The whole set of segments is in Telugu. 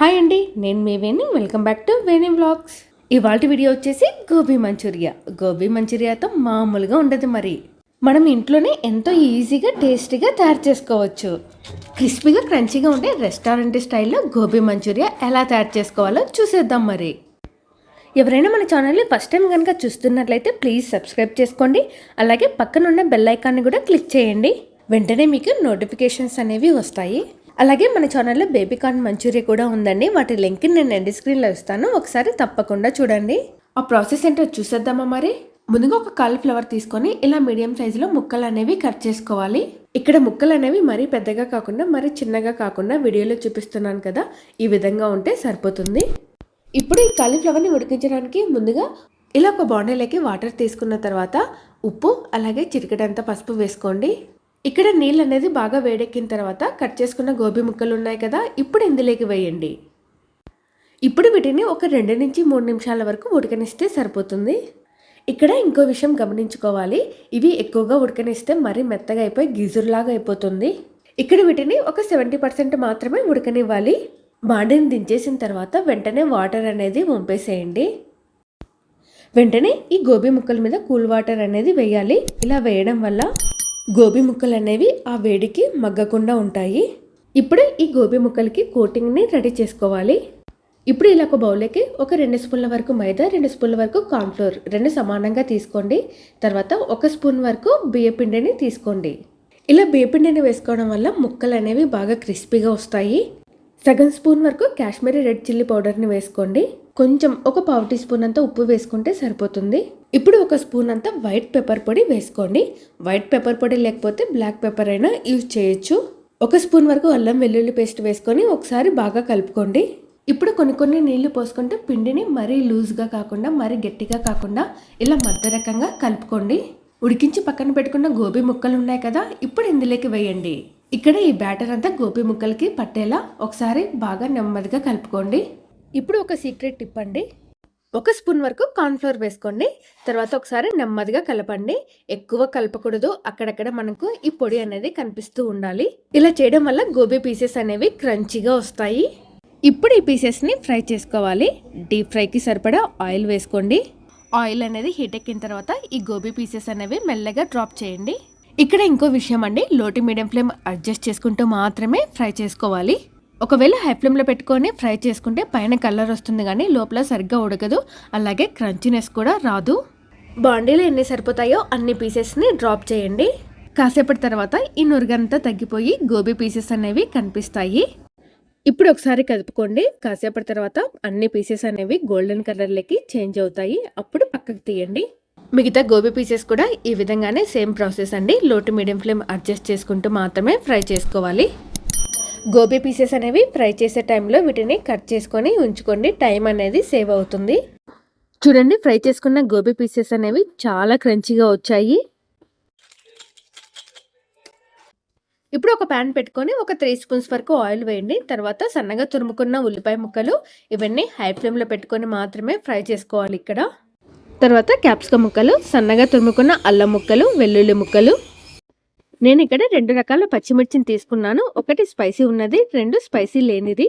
హాయ్ అండి నేను మీ Veni welcome back to Veni vlogs ఇవాళ వీడియో వచ్చేసి గోబీ మంచూరియా. గోబీ మంచూరియాతో మామూలుగా ఉండదు మరి. మనం ఇంట్లోనే ఎంతో ఈజీగా టేస్టీగా తయారు చేసుకోవచ్చు. క్రిస్పీగా క్రంచీగా ఉండే రెస్టారెంట్ స్టైల్లో గోబీ మంచూరియా ఎలా తయారు చేసుకోవాలో చూసేద్దాం మరి. ఎవరైనా మన ఛానల్ని ఫస్ట్ టైం కనుక చూస్తున్నట్లయితే ప్లీజ్ సబ్స్క్రైబ్ చేసుకోండి. అలాగే పక్కన ఉన్న బెల్ ఐకాన్ని కూడా క్లిక్ చేయండి. వెంటనే మీకు నోటిఫికేషన్స్ అనేవి వస్తాయి. అలాగే మన ఛానల్లో బేబీ కార్న్ మంచూరియా కూడా ఉందండి. వాటి లింక్ నేను ఎండ్ స్క్రీన్లో ఇస్తాను. ఒకసారి తప్పకుండా చూడండి. ఆ ప్రాసెస్ ఏంటో చూసేద్దామా మరి? ముందుగా ఒక కాలీఫ్లవర్ తీసుకొని ఇలా మీడియం సైజులో ముక్కలు అనేవి కట్ చేసుకోవాలి. ఇక్కడ ముక్కలు అనేవి మరీ పెద్దగా కాకుండా మరీ చిన్నగా కాకుండా వీడియోలో చూపిస్తున్నాను కదా. ఈ విధంగా ఉంటే సరిపోతుంది. ఇప్పుడు ఈ కాలీఫ్లవర్ని ఉడికించడానికి ముందుగా ఇలా ఒక బాండీలోకి వాటర్ తీసుకున్న తర్వాత ఉప్పు అలాగే చిటికెడంత పసుపు వేసుకోండి. ఇక్కడ నీళ్ళు అనేది బాగా వేడెక్కిన తర్వాత కట్ చేసుకున్న గోబీ ముక్కలు ఉన్నాయి కదా ఇప్పుడు ఇందులోకి వేయండి. ఇప్పుడు వీటిని ఒక రెండు నుంచి మూడు నిమిషాల వరకు ఉడకనిస్తే సరిపోతుంది. ఇక్కడ ఇంకో విషయం గమనించుకోవాలి. ఇవి ఎక్కువగా ఉడకనిస్తే మరీ మెత్తగా అయిపోయి గిజురులాగా అయిపోతుంది. ఇక్కడ వీటిని ఒక సెవెంటీ పర్సెంట్ మాత్రమే ఉడకనివ్వాలి. బాండిని దించేసిన తర్వాత వెంటనే వాటర్ అనేది వంపేసేయండి. వెంటనే ఈ గోబీ ముక్కల మీద కూల్ వాటర్ అనేది వేయాలి. ఇలా వేయడం వల్ల గోబీ ముక్కలు అనేవి ఆ వేడికి మగ్గకుండా ఉంటాయి. ఇప్పుడు ఈ గోబీ ముక్కలకి కోటింగ్ని రెడీ చేసుకోవాలి. ఇప్పుడు ఇలా ఒక బౌల్లోకి ఒక రెండు స్పూన్ల వరకు మైదా రెండు స్పూన్ల వరకు కార్న్ఫ్లోర్ రెండు సమానంగా తీసుకోండి. తర్వాత ఒక స్పూన్ వరకు బియ్యపిండిని తీసుకోండి. ఇలా బియ్యపిండిని వేసుకోవడం వల్ల ముక్కలు అనేవి బాగా క్రిస్పీగా వస్తాయి. సగం స్పూన్ వరకు కాశ్మీరీ రెడ్ చిల్లీ పౌడర్ని వేసుకోండి. కొంచెం ఒక పావు టీ స్పూన్ అంతా ఉప్పు వేసుకుంటే సరిపోతుంది. ఇప్పుడు ఒక స్పూన్ అంతా వైట్ పెప్పర్ పొడి వేసుకోండి. వైట్ పెప్పర్ పొడి లేకపోతే బ్లాక్ పెప్పర్ అయినా యూజ్ చేయొచ్చు. ఒక స్పూన్ వరకు అల్లం వెల్లుల్లి పేస్ట్ వేసుకొని ఒకసారి బాగా కలుపుకోండి. ఇప్పుడు కొన్ని కొన్ని నీళ్ళు పోసుకుంటే పిండిని మరీ లూజ్గా కాకుండా మరీ గట్టిగా కాకుండా ఇలా మధ్య రకంగా కలుపుకోండి. ఉడికించి పక్కన పెట్టుకున్న గోబీ ముక్కలు ఉన్నాయి కదా ఇప్పుడు ఇందులోకి వేయండి. ఇక్కడ ఈ బ్యాటర్ అంతా గోబీ ముక్కలకి పట్టేలా ఒకసారి బాగా నెమ్మదిగా కలుపుకోండి. ఇప్పుడు ఒక సీక్రెట్ టిప్ అండి. ఒక స్పూన్ వరకు కార్న్ఫ్లోర్ వేసుకోండి. తర్వాత ఒకసారి నెమ్మదిగా కలపండి. ఎక్కువ కలపకూడదు. అక్కడక్కడ మనకు ఈ పొడి అనేది కనిపిస్తూ ఉండాలి. ఇలా చేయడం వల్ల గోబీ పీసెస్ అనేవి క్రంచీగా వస్తాయి. ఇప్పుడు ఈ పీసెస్ని ఫ్రై చేసుకోవాలి. డీప్ ఫ్రైకి సరిపడా ఆయిల్ వేసుకోండి. ఆయిల్ అనేది హీట్ ఎక్కిన తర్వాత ఈ గోబీ పీసెస్ అనేవి మెల్లగా డ్రాప్ చేయండి. ఇక్కడ ఇంకో విషయం అండి. లోటి మీడియం ఫ్లేమ్ అడ్జస్ట్ చేసుకుంటూ మాత్రమే ఫ్రై చేసుకోవాలి. ఒకవేళ హై ఫ్లేమ్లో పెట్టుకొని ఫ్రై చేసుకుంటే పైన కలర్ వస్తుంది కానీ లోపల సరిగ్గా ఉడకదు. అలాగే క్రంచినెస్ కూడా రాదు. బాండీలో ఎన్ని సరిపోతాయో అన్ని పీసెస్ని డ్రాప్ చేయండి. కాసేపటి తర్వాత ఈ నురుగంతా తగ్గిపోయి గోబీ పీసెస్ అనేవి కనిపిస్తాయి. ఇప్పుడు ఒకసారి కలుపుకోండి. కాసేపటి తర్వాత అన్ని పీసెస్ అనేవి గోల్డెన్ కలర్లోకి చేంజ్ అవుతాయి. అప్పుడు పక్కకు తీయండి. మిగతా గోబీ పీసెస్ కూడా ఈ విధంగానే సేమ్ ప్రాసెస్ అండి. లో టు మీడియం ఫ్లేమ్ అడ్జస్ట్ చేసుకుంటూ మాత్రమే ఫ్రై చేసుకోవాలి. గోబీ పీసెస్ అనేవి ఫ్రై చేసే టైంలో వీటిని కట్ చేసుకొని ఉంచుకోండి. టైం అనేది సేవ్ అవుతుంది. చూడండి ఫ్రై చేసుకున్న గోబీ పీసెస్ అనేవి చాలా క్రంచీగా వచ్చాయి. ఇప్పుడు ఒక ప్యాన్ పెట్టుకొని ఒక త్రీ స్పూన్స్ వరకు ఆయిల్ వేయండి. తర్వాత సన్నగా తురుముకున్న ఉల్లిపాయ ముక్కలు ఇవన్నీ హై ఫ్లేమ్లో పెట్టుకొని మాత్రమే ఫ్రై చేసుకోవాలి ఇక్కడ. తర్వాత క్యాప్సికమ్ ముక్కలు సన్నగా తురుముకున్న అల్లం ముక్కలు వెల్లుల్లి ముక్కలు. నేను ఇక్కడ రెండు రకాల పచ్చిమిర్చిని తీసుకున్నాను. ఒకటి స్పైసీ ఉన్నది రెండు స్పైసీ లేనిది.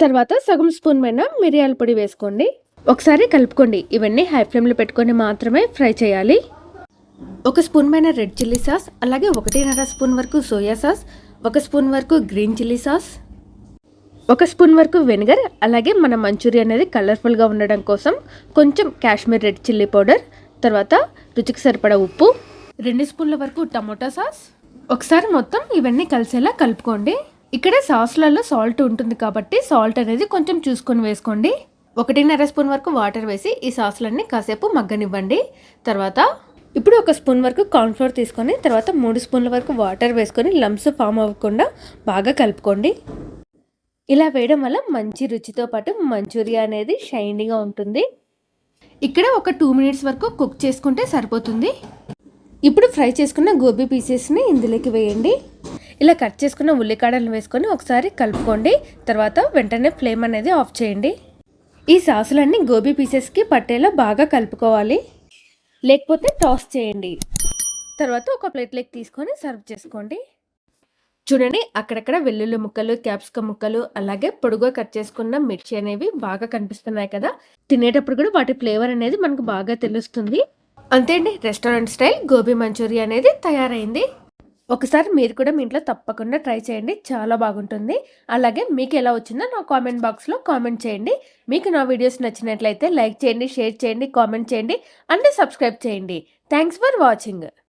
తర్వాత సగం స్పూన్ పైన మిరియాల పొడి వేసుకోండి. ఒకసారి కలుపుకోండి. ఇవన్నీ హై ఫ్లేమ్లో పెట్టుకొని మాత్రమే ఫ్రై చేయాలి. ఒక స్పూన్ పైన రెడ్ చిల్లీ సాస్ అలాగే ఒకటిన్నర స్పూన్ వరకు సోయా సాస్ ఒక స్పూన్ వరకు గ్రీన్ చిల్లీ సాస్ ఒక స్పూన్ వరకు వెనిగర్ అలాగే మన మంచూరియా అనేది కలర్ఫుల్గా ఉండడం కోసం కొంచెం కాశ్మీర్ రెడ్ చిల్లీ పౌడర్ తర్వాత రుచికి సరిపడా ఉప్పు రెండు స్పూన్ల వరకు టమోటా సాస్. ఒకసారి మొత్తం ఇవన్నీ కలిసేలా కలుపుకోండి. ఇక్కడ సాస్లలో సాల్ట్ ఉంటుంది కాబట్టి సాల్ట్ అనేది కొంచెం చూసుకొని వేసుకోండి. ఒకటిన్నర స్పూన్ వరకు వాటర్ వేసి ఈ సాస్లన్నీ కాసేపు మగ్గనివ్వండి. తర్వాత ఇప్పుడు ఒక స్పూన్ వరకు కార్న్ఫ్లోర్ తీసుకొని తర్వాత మూడు స్పూన్ల వరకు వాటర్ వేసుకొని లంప్స్ ఫామ్ అవ్వకుండా బాగా కలుపుకోండి. ఇలా వేయడం వల్ల మంచి రుచితో పాటు మంచూరియా అనేది షైనీగా ఉంటుంది. ఇక్కడ ఒక టూ మినిట్స్ వరకు కుక్ చేసుకుంటే సరిపోతుంది. ఇప్పుడు ఫ్రై చేసుకున్న గోబీ పీసెస్ని ఇందులోకి వేయండి. ఇలా కట్ చేసుకున్న ఉల్లికాడలను వేసుకొని ఒకసారి కలుపుకోండి. తర్వాత వెంటనే ఫ్లేమ్ అనేది ఆఫ్ చేయండి. ఈ సాసులన్నీ గోబీ పీసెస్కి పట్టేలా బాగా కలుపుకోవాలి. లేకపోతే టాస్ చేయండి. తర్వాత ఒక ప్లేట్లోకి తీసుకొని సర్వ్ చేసుకోండి. చూడండి అక్కడక్కడ వెల్లుల్లి ముక్కలు క్యాప్సికమ్ ముక్కలు అలాగే పొడుగుగా కట్ చేసుకున్న మిర్చి అనేవి బాగా కనిపిస్తున్నాయి కదా. తినేటప్పుడు కూడా వాటి ఫ్లేవర్ అనేది మనకు బాగా తెలుస్తుంది. అంతే అండి రెస్టారెంట్ స్టైల్ గోబీ మంచూరియా అనేది తయారైంది. ఒకసారి మీరు కూడా మీ ఇంట్లో తప్పకుండా ట్రై చేయండి. చాలా బాగుంటుంది. అలాగే మీకు ఎలా వచ్చిందో నా కామెంట్ బాక్స్లో కామెంట్ చేయండి. మీకు నా వీడియోస్ నచ్చినట్లయితే లైక్ చేయండి షేర్ చేయండి కామెంట్ చేయండి అండ్ సబ్స్క్రైబ్ చేయండి. Thanks for watching.